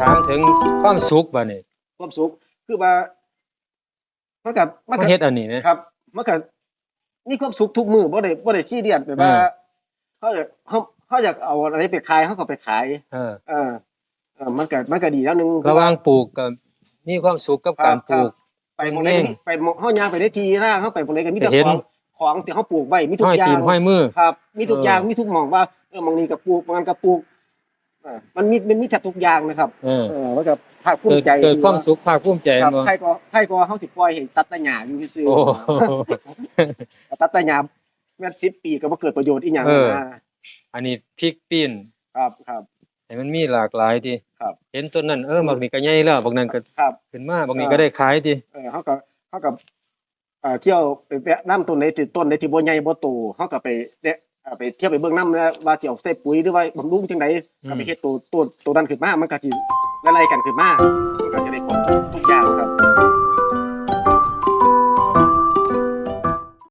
ถามถึงความสุขบัดนี้ความสุขคือว่ามันก็มันมาก็เฮ็ดอันนี้นะครับมันก็มีความสุขทุกมื้อบ่ได้บ่ได้ซีเรียสแบบว่าเออเขาอยากเขาเขาอยากเอาอะไรไปขายเขาก็ไปขาย เออ เออเออมันก็มันก็ดีแล้วหนึงระหว่างปลูกก็มีความสุขกับการปลูกไปหมองไหนก็มีไปหม้องเฮาย่างไปได้ทีนะเฮาไปหมองไหนก็มีแต่ไปเห็นของของที่เฮาปลูกไว้มีทุกห้อยอย่าตีงนห้อยมือครับ มีทุกเออออย่างมีทุกหม่องว่าเออหมองนี้ก็ปลูกหมองนั้นก็ปลูกเออ มันมีมันมีแทบทุกอย่างนะครับเออเออมันก็ภาคภูเกิมิดใจเกิดความที่สุขภาคภูมิใจครับบ่ใครก็ใครก็เฮาสิปล่อยให้ตัดแต่หญ้าอยู่ซื่อโอ้ๆตัดแต่หญ้าแม่น10ปีก็บ่เกิดประโยชน์อีหยังเออนะอันนี้พริกปีนครับครับให้มันมีหลากหลายติครับเห็นต้นนั้นเออบักนี้ก็ใหญ่แล้วบักนั้นก็ครับขึ้นมาบักนี้ก็ได้ขายติเออเฮาก็เฮาก็เอ่อเที่ยวไปแวะน้ำต้นไหนที่ต้นไหนที่บ่ใหญ่บ่โตเฮาก็ไปเดะเอ่อ ไปเที่ยวไปเบื้องน้ำนะว่าสิเอาใส่ปุ๋ยหรือว่าบำรุงจังไดก็ไปเฮ็ดตัวตัวตัวนั้นขึ้นมามันก็สิไล่ๆกันขึ้นมามันก็สิได้ผล